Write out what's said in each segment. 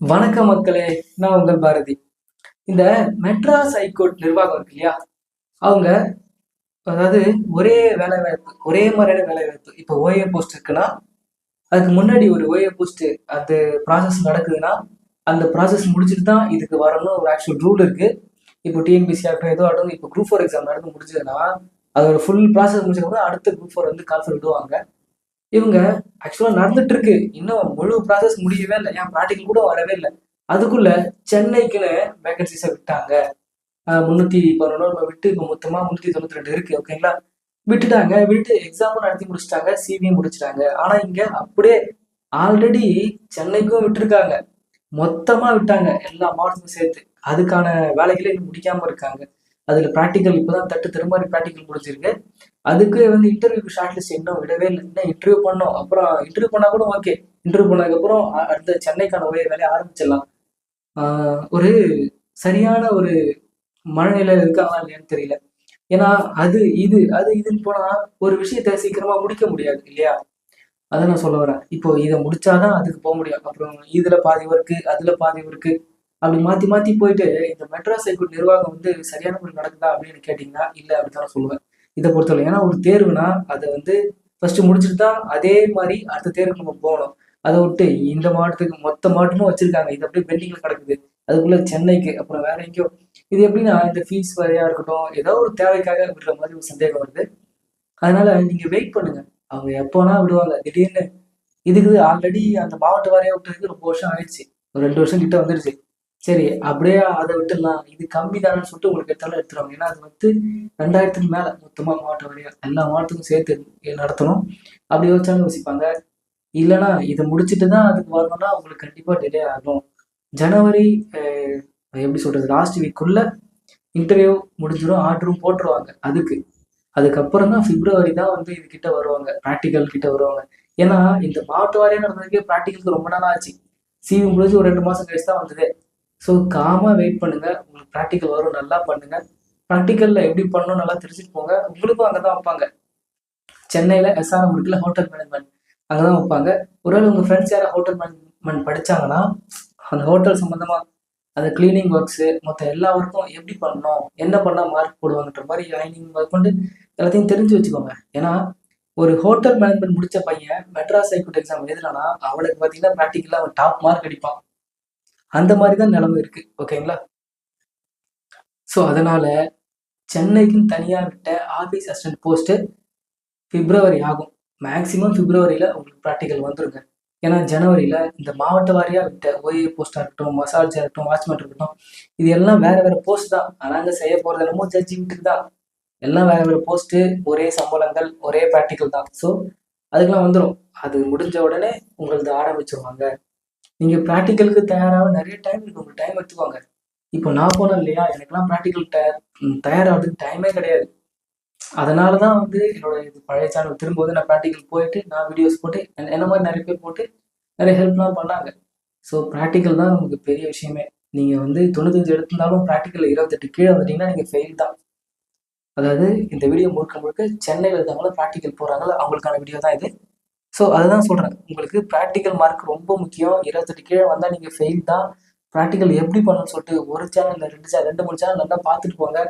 வணக்கம் மக்களே நான் உங்கள் பாரதி. இந்த மெட்ராஸ் ஹைகோர்ட் நிர்வாகம் இருக்கு இல்லையா? அவங்க அதாவது ஒரே வேலை வாய்ப்பு ஒரே மாதிரியான வேலை வாய்ப்பு. இப்போ ஓஏ போஸ்ட் இருக்குன்னா அதுக்கு முன்னாடி ஒரு ஓஏ போஸ்ட் அந்த ப்ராசஸ் நடக்குதுன்னா அந்த ப்ராசஸ் முடிச்சுட்டு தான் இதுக்கு வரணும் ஒரு ஆக்சுவல் ரூல் இருக்கு. இப்போ டிஎன்பிசி ஆகட்டும் ஏதோ ஆகட்டும் இப்போ குரூப் ஃபோர் எக்ஸாம் நடந்து முடிஞ்சதுன்னா அதோட ஃபுல் ப்ராசஸ் முடிச்சதுக்கப்புறம் அடுத்த குரூப் ஃபோர் வந்து கால் விடுவாங்க இவங்க ஆக்சுவலாக நடந்துட்டு இருக்கு இன்னும் முழு ப்ராசஸ் முடியவே இல்லை. ஏன் ப்ராக்டிக்கல் கூட வரவே இல்லை. அதுக்குள்ள சென்னைக்குன்னு வேகன்சிஸை விட்டாங்க. முந்நூற்றி பதினொன்று விட்டு இப்போ மொத்தமாக முந்நூற்றி தொண்ணூற்றி ரெண்டு இருக்கு ஓகேங்களா விட்டுட்டாங்க. விட்டு எக்ஸாமும் நடத்தி முடிச்சிட்டாங்க. சிவியும் முடிச்சிட்டாங்க. ஆனால் இங்கே அப்படியே ஆல்ரெடி சென்னைக்கும் விட்டுருக்காங்க. மொத்தமாக விட்டாங்க. எல்லா மாவட்டத்துக்கும் சேர்த்து. அதுக்கான வேலைகளே இன்னும் முடிக்காமல் இருக்காங்க. அதில் ப்ராக்டிக்கல் இப்போ தான் தட்டு திரும்ப ப்ராக்டிக்கல் முடிச்சிருக்கு அதுக்கு வந்து இன்டர்வியூக்கு ஷார்ட் லிஸ்ட் இன்னும் விடவே இல்லை. இன்னும் இன்டர்வியூ பண்ணோம். அப்புறம் இன்டர்வியூ பண்ணால் கூட ஓகே இன்டர்வியூ பண்ணதுக்கப்புறம் அடுத்த சென்னைக்கான ஒரே வேலையை ஆரம்பிச்சிடலாம். ஒரு சரியான ஒரு மனநிலை இருக்காங்களா இல்லையான்னு தெரியல. ஏன்னா அது இது அது இதுன்னு போனால் ஒரு விஷயத்த சீக்கிரமாக முடிக்க முடியாது இல்லையா? அதை நான் சொல்ல வரேன். இப்போ இதை முடிச்சாதான் அதுக்கு போக முடியும். அப்புறம் இதுல பாதி ஒர்க்கு அதுல பாதி ஒர்க்கு அப்படி மாத்தி மாத்தி போயிட்டு இந்த மெட்ராஸ் ஹைகோர்ட் நிர்வாகம் வந்து சரியான முறை நடக்குதா அப்படின்னு கேட்டீங்கன்னா இல்லை அப்படின்னு தான் சொல்லுவேன். இதை பொறுத்தவரை ஏன்னா ஒரு தேர்வுனா அதை வந்து ஃபர்ஸ்ட் முடிச்சுட்டு தான் அதே மாதிரி அடுத்த தேர்வுக்கு நம்ம போகணும். அதை விட்டு இந்த மாவட்டத்துக்கு மொத்த மாவட்டமும் வச்சிருக்காங்க. இது அப்படியே பெண்டிங்ல கிடக்குது. அதுக்குள்ள சென்னைக்கு அப்புறம் வேற எங்கேயோ. இது எப்படின்னா இந்த ஃபீஸ் வரையா இருக்கட்டும் ஏதோ ஒரு தேவைக்காக விடுற மாதிரி ஒரு சந்தேகம் வருது. அதனால நீங்க வெயிட் பண்ணுங்க. அவங்க எப்போனா விடுவாங்க. திடீர்னு இதுக்கு ஆல்ரெடி அந்த மாவட்ட வாரியா விட்டதுக்கு ரொம்ப வருஷம் ஆயிடுச்சு. ஒரு ரெண்டு வருஷம் கிட்ட வந்துருச்சு. சரி அப்படியே அதை விட்டுலாம் இது கம்மி தானே சொல்லிட்டு உங்களுக்கு எடுத்தாலும் எடுத்துருவாங்க ஏன்னா அது வந்து ரெண்டாயிரத்துக்கு மேல மொத்தமா மாவட்ட வரையா எல்லா மாவட்டத்துக்கும் சேர்த்து நடத்தணும். அப்படி யோசிச்சாலும் யோசிப்பாங்க. இல்லைன்னா இதை முடிச்சுட்டு தான் அதுக்கு வரணும்னா உங்களுக்கு கண்டிப்பா டிலே ஆகும். ஜனவரி எப்படி சொல்றது லாஸ்ட் வீக்குள்ள இன்டர்வியூ முடிஞ்சிடும். ஆர்டரும் போட்டுருவாங்க அதுக்கு. அதுக்கப்புறம் தான் பிப்ரவரி தான் வந்து இது கிட்ட வருவாங்க ப்ராக்டிக்கல் கிட்ட வருவாங்க. ஏன்னா இந்த மாவட்ட வாரியம் நடந்ததுக்கே ப்ராக்டிக்கலுக்கு ரொம்ப நாள் ஆச்சு. சிவி முடிஞ்சு ஒரு ரெண்டு மாசம் கழிச்சு தான் வந்தது. ஸோ காமாக வெயிட் பண்ணுங்க. உங்களுக்கு ப்ராக்டிக்கல் வரும் நல்லா பண்ணுங்க. ப்ராக்டிக்கலில் எப்படி பண்ணணும் நல்லா தெரிஞ்சுட்டு போங்க. உங்களுக்கும் அங்கே தான் வைப்பாங்க. சென்னையில் எஸ்ஆர்எம் இருக்குல்ல ஹோட்டல் மேனேஜ்மெண்ட் அங்கே தான் வைப்பாங்க. ஒருவேளை உங்கள் ஃப்ரெண்ட்ஸ் யாரும் ஹோட்டல் மேனேஜ்மெண்ட் படித்தாங்கன்னா அந்த ஹோட்டல் சம்மந்தமாக அந்த கிளீனிங் ஒர்க்ஸு மொத்த எல்லா ஒர்க்கும் எப்படி பண்ணணும் என்ன பண்ணால் மார்க் போடுவாங்கன்ற மாதிரி லைனிங் கொண்டு எல்லாத்தையும் தெரிஞ்சு வச்சுக்கோங்க. ஏன்னா ஒரு ஹோட்டல் மேனேஜ்மெண்ட் முடித்த பையன் மெட்ராஸ் ஹைகோர்ட் எக்ஸாம் எழுதுனா அவனுக்கு பார்த்தீங்கன்னா ப்ராக்டிக்கலாக அவன் டாப் மார்க் அடிப்பான். அந்த மாதிரி தான் நிலைமை இருக்கு ஓகேங்களா? ஸோ அதனால சென்னைக்குன்னு தனியாக விட்ட ஆஃபீஸ் அசிஸ்டன்ட் போஸ்ட்டு பிப்ரவரி ஆகும். மேக்சிமம் பிப்ரவரியில் உங்களுக்கு ப்ராக்டிக்கல் வந்துருங்க. ஏன்னா ஜனவரியில் இந்த மாவட்ட வாரியாக விட்ட ஓஏ போஸ்ட்டாக இருக்கட்டும் மசாஜாக இருக்கட்டும் வாட்ச்மேன் இருக்கட்டும் இது எல்லாம் வேற வேற போஸ்ட் தான். ஆனால் அங்கே செய்ய போகிறது என்னமோ ஜட்ஜி தான். எல்லாம் வேற வேற போஸ்ட்டு ஒரே சம்பளங்கள் ஒரே ப்ராக்டிக்கல் தான். ஸோ அதுக்கெல்லாம் வந்துடும் அது முடிஞ்ச உடனே உங்களது ஆரம்பிச்சிருவாங்க. நீங்கள் ப்ராக்டிக்கலுக்கு தயாராக நிறைய டைம் இருக்கு. உங்களுக்கு டைம் எடுத்துக்கோங்க. இப்போ நான் போனேன் இல்லையா? எனக்குலாம் ப்ராக்டிக்கல் தயார் தயாராகிறதுக்கு டைமே கிடையாது. அதனால தான் வந்து என்னோட இது பழைய சேனல் திரும்பும்போது நான் ப்ராக்டிக்கல் போயிட்டு நான் வீடியோஸ் போட்டு என்ன மாதிரி நிறைய பேர் போட்டு நிறைய ஹெல்ப்லாம் பண்ணாங்க. ஸோ ப்ராக்டிக்கல் தான் நமக்கு பெரிய விஷயமே. நீங்கள் வந்து தொண்ணூத்தஞ்சு எடுத்திருந்தாலும் ப்ராக்டிக்கல் இருபத்தெட்டு கீழே வந்துட்டீங்கன்னா நீங்கள் ஃபெயில் தான். அதாவது இந்த வீடியோ முழுக்க முழுக்க சென்னையில் இருந்தவங்களும் ப்ராக்டிக்கல் போகிறாங்களோ அவங்களுக்கான வீடியோ தான் இது. ஸோ அதுதான் சொல்கிறேன் உங்களுக்கு ப்ராக்டிக்கல் மார்க் ரொம்ப முக்கியம். இருபத்தெட்டு கீழே வந்தால் நீங்கள் ஃபெயில் தான். ப்ராக்டிக்கல் எப்படி பண்ணணும்னு சொல்லிட்டு ஒரு சேனல் ரெண்டு சேனல் ரெண்டு மூணு சேனல் நல்லா பார்த்துட்டு போங்க.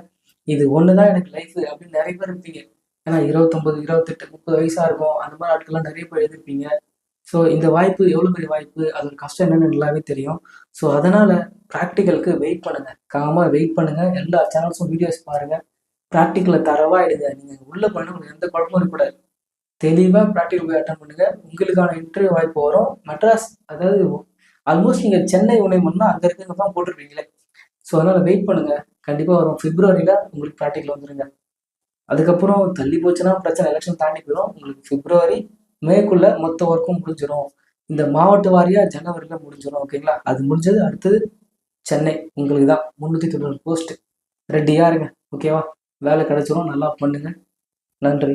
இது ஒன்று தான் எனக்கு லைஃப் அப்படின்னு நிறைய பேர் இருப்பீங்க. ஏன்னா இருபத்தொம்பது இருபத்தெட்டு முப்பது வயசாக இருக்கும். அந்த மாதிரி ஆட்கள்லாம் நிறைய பேர் எழுதிருப்பீங்க. ஸோ இந்த வாய்ப்பு எவ்வளோ பெரிய வாய்ப்பு? அதோட கஷ்டம் என்னன்னு நல்லாவே தெரியும். ஸோ அதனால் ப்ராக்டிக்கலுக்கு வெயிட் பண்ணுங்கள் காமாக வெயிட் பண்ணுங்கள் எல்லா சேனல்ஸும் வீடியோஸ் பாருங்கள் ப்ராக்டிக்கலை தரவாக எடுங்க நீங்கள் உள்ளே பண்ண உங்களுக்கு எந்த குழப்பமும் இருக்கக்கூடாது தெளிவாக ப்ராக்டிகல் போய் அட்டன் பண்ணுங்கள் உங்களுக்கான இன்டர்வியூ வாய்ப்பு வரும். மெட்ராஸ் அதாவது ஆல்மோஸ்ட் நீங்கள் சென்னை உணவுன்னா அங்கே இருக்கிறவங்க தான் போட்டிருப்பீங்களே. ஸோ அதனால் வெயிட் பண்ணுங்கள் கண்டிப்பாக வரும். ஃபிப்ரவரியில் உங்களுக்கு ப்ராக்டிக்கல் வந்துடுங்க அதுக்கப்புறம் தள்ளி போச்சுன்னா பிரச்சனை எலெக்ஷன் தாண்டி போயிடும். உங்களுக்கு பிப்ரவரி மேக்குள்ள மொத்த ஒர்க்கும் முடிஞ்சிடும் இந்த மாவட்ட வாரியாக ஜனவரியில் முடிஞ்சிடும் ஓகேங்களா அது முடிஞ்சது அடுத்தது சென்னை. உங்களுக்கு தான். முந்நூற்றி தொண்ணூறு போஸ்ட் ரெடியாக இருங்க ஓகேவா வேலை கிடைச்சிரும் நல்லா பண்ணுங்க. நன்றி.